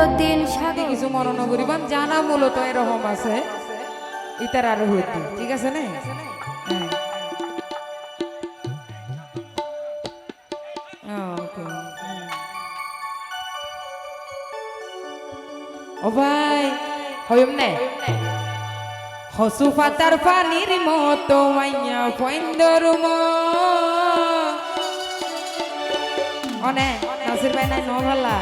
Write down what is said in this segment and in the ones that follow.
যতীন সাগর। কিছু মনন করিবান জানা মূলত এরকম আছে ইতার আরও হইতে ঠিক আছে না? হ্যাঁ। ও ভাই হইম নে? হসু পাতার পানির মতো মাইয়া পয়েন্দর অনে নাসির ভাই নাই নভালা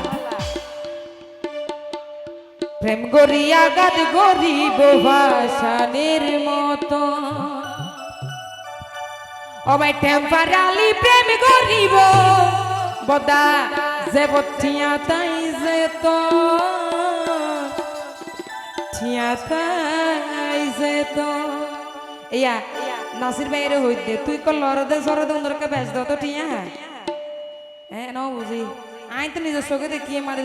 প্রেম গরিয়া গাদ গরিব ভাষানের মতো। অবাই টেম্পারালি প্রেম গরিব বদা যে বঠিয়া তাই যে তো। ঠিয়া তাই যে তো। ইয়া নাসির ভাইয়ের হইতে, তুই কল লরদে সরদে উন্দরকে বেচ তো ঠিয়া। হ্যাঁ ন বুঝি। আই তো নিজের চোখে দেখিয়ে মারি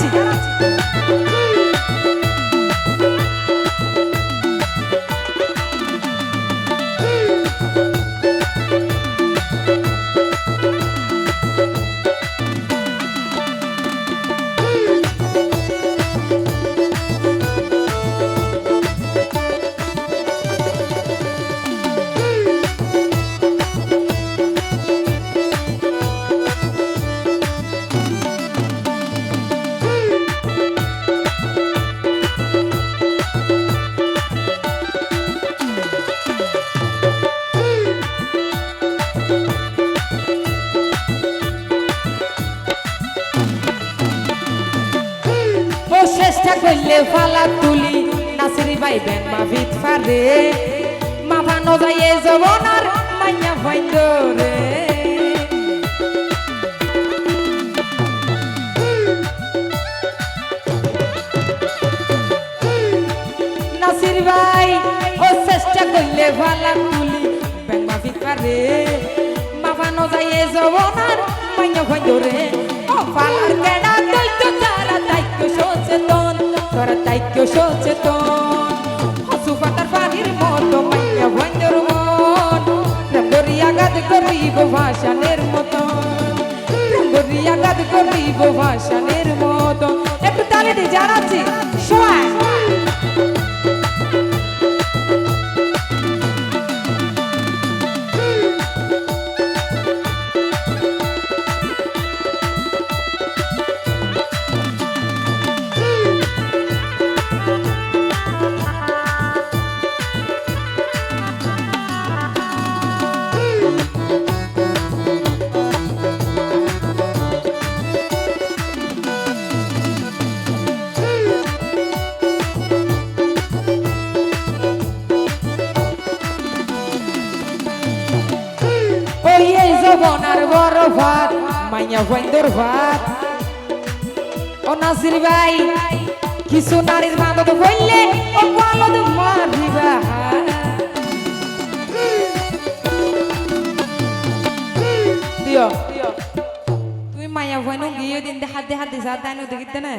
তালি করলে ফালা তুলি, নাসিরি ভাই বেন মা ভিত ফারে। মা ভানো যাইয়ে জবনার মাইয়া ফাইন্দ রে। নাসির ভাই, ও চেষ্টা করলে ফালা তুলি, বেন মা ভিত ফারে। মা ভানো যাইয়ে জবনার মাইয়া ফাইন্দ রে। ফালার কেডা দৈত্য তারা দায়িত্ব সচেতন তোরা দায়িত্ব সচেতন হসু পাতার পানির মতো মাইয়া ভঞ্জর মন প্রেম করিয়া গাদ করিব ভাষানের মতন প্রেম করিয়া গাদ করিব ভাষানের মতন একটু তালে দিয়ে জানাচ্ছি জবনার বড় ভাত মাইয়া ভৈন্দর ভাত ও নাসির ভাই, কিছু নারীর বাঁধত বললে ও পালদ মারিবা। দিও তুমি মাইয়া ভৈনু গিয়ে দিন, দেখা দেখা দিছা তাই নো দেখিতে না।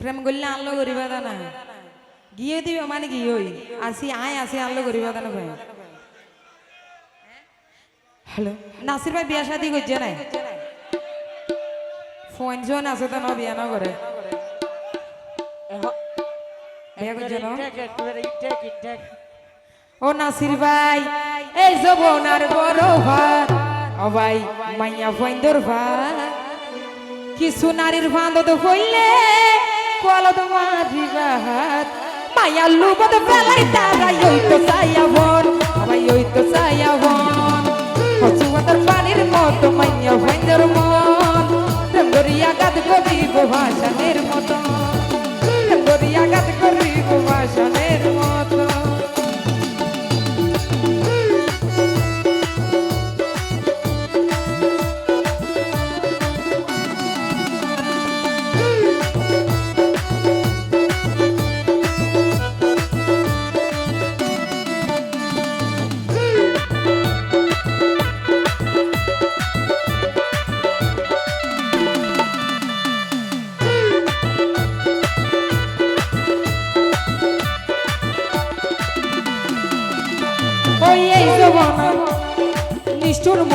প্রেম করলে আনলো করিবা না। গিয়ে দিবে মানে ওই আসি, আয়, আসি, আনলো করিবা না ভাই। হ্যালো? নাসির ভাই বিয়া শাদি করছে না ফোন জোন আছে তো না বিয়া না করে? বিয়া করছে না? ও নাসির ভাই এই জবনার বড় ভাত। ও ভাই মাইয়া ফইন্দর ভাত। কিছু নারীর বাঁধত হইলে কলদ মারিবা হাত মায়া লুবত বেলাই তারাই ওই তো চাইয়া বন। ভাই ওই তো চাইয়া বন।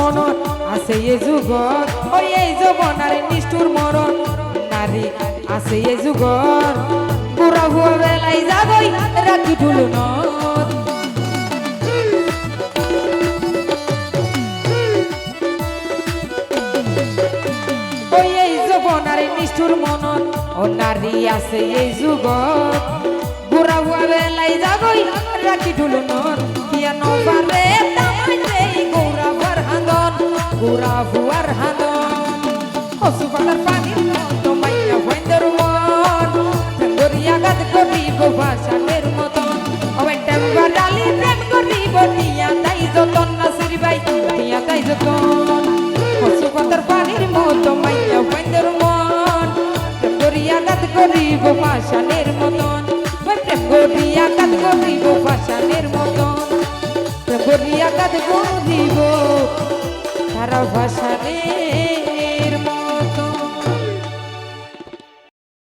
নিষ্ঠুর আছে এ যুগর ওই এই জবনার নিষ্ঠুর মরণ, নারী আছে এ যুগর বুড়া হুয়া বেলাই যাবই, রাখি ঢুলু নদ। ওই এই যুবনারী নিষ্ঠুর মনন, ও নারী আছে এই যুগত। বুড়া হুয়া বেলাই যাবই, রাখি ঢুলু নদ। কিয়া নবারে প্রেম করিব টিয়া তাই যতন, নাসির বাই টিয়া তাই যতন। হসু পাতার পানির মতো মাইয়া হইন্দর মন। প্রেম দরিয়া গাত করিব ভাষানের মতন। প্রেম গরিয়া গাত করিব ভাষানের মতন। প্রেম গরিয়া গাত করিব তারা ভাষানের